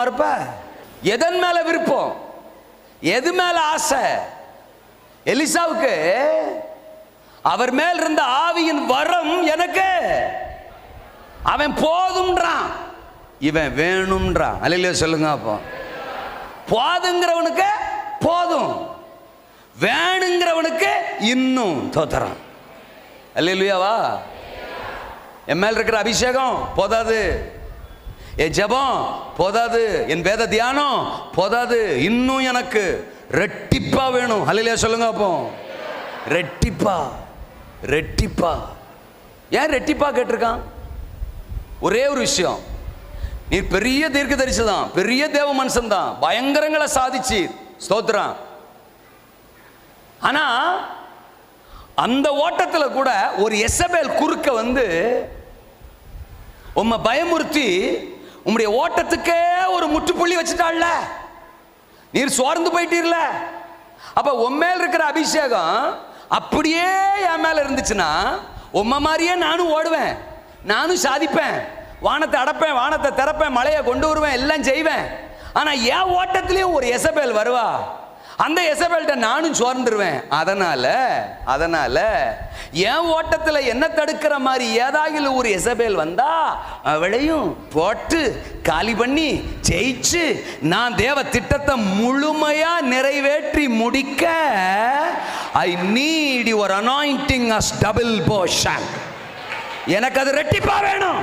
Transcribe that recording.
இருப்ப? எதன் மேல விருப்பம்? எது மேல ஆசை? எலிசாவுக்கு அவர் மேல் இருந்த ஆவியின் வரம் எனக்கு. அவன் போதும்ன்றான். இவன் வேணும்ன்றான். அலையில சொல்லுங்க அப்போ. போதுங்கிறவனுக்கு போதும். வேணுங்கிறவனுக்கு இன்னும் தோத்துறான். அல்லையாவா என் மேல் இருக்கிற அபிஷேகம் போதாது. என் ஜெபம் போதாது. என் வேத தியானம் போதாது. இன்னும் எனக்கு ரெட்டிப்பா வேணும். அல்லையா சொல்லுங்க அப்போ. ரெட்டிப்பா ரெட்டிப்பா. ஏன் ரெட்டிப்பா கேட்டிருக்கான்? ஒரே ஒரு விஷயம். நீ பெரிய தீர்க்க தான் பெரிய தேவ மனுஷன் தான் பயங்கரங்களை சாதிச்சு. ஸ்தோத்திரம். ஆனா அந்த ஓட்டத்தில் கூட ஒரு எசபேல் குறுக்க வந்து உம்மை பயமுறுத்தி உம்முடைய ஓட்டத்துக்கே ஒரு முற்றுப்புள்ளி வச்சுட்டாள்ல. நீர் சோர்ந்து போயிட்டீர்ல. அப்ப உண்மையில் இருக்கிற அபிஷேகம் அப்படியே என் மேல இருந்துச்சுன்னா உம்ம மாதிரியே நானும் ஓடுவேன் நானும் சாதிப்பேன் வானத்தை அடப்பேன் வானத்தை திறப்பேன் மலையை கொண்டு வருவேன் எல்லாம் செய்வேன். ஆனா என் ஓட்டத்திலையும் ஒரு எசபேல் வருவா. அந்த எசபேல்கிட்ட நானும் சோர்ந்துருவேன். அதனால அதனால என் ஓட்டத்தில் என்ன தடுக்கிற மாதிரி ஏதாகிலும் ஒரு எசபேல் வந்தா அவளையும் போட்டு காலி பண்ணி ஜெயிச்சு நான் தேவ திட்டத்தை முழுமையா நிறைவேற்றி முடிக்க I need your anointing as double portion எனக்கு அது ரெட்டிப்பா வேணும்.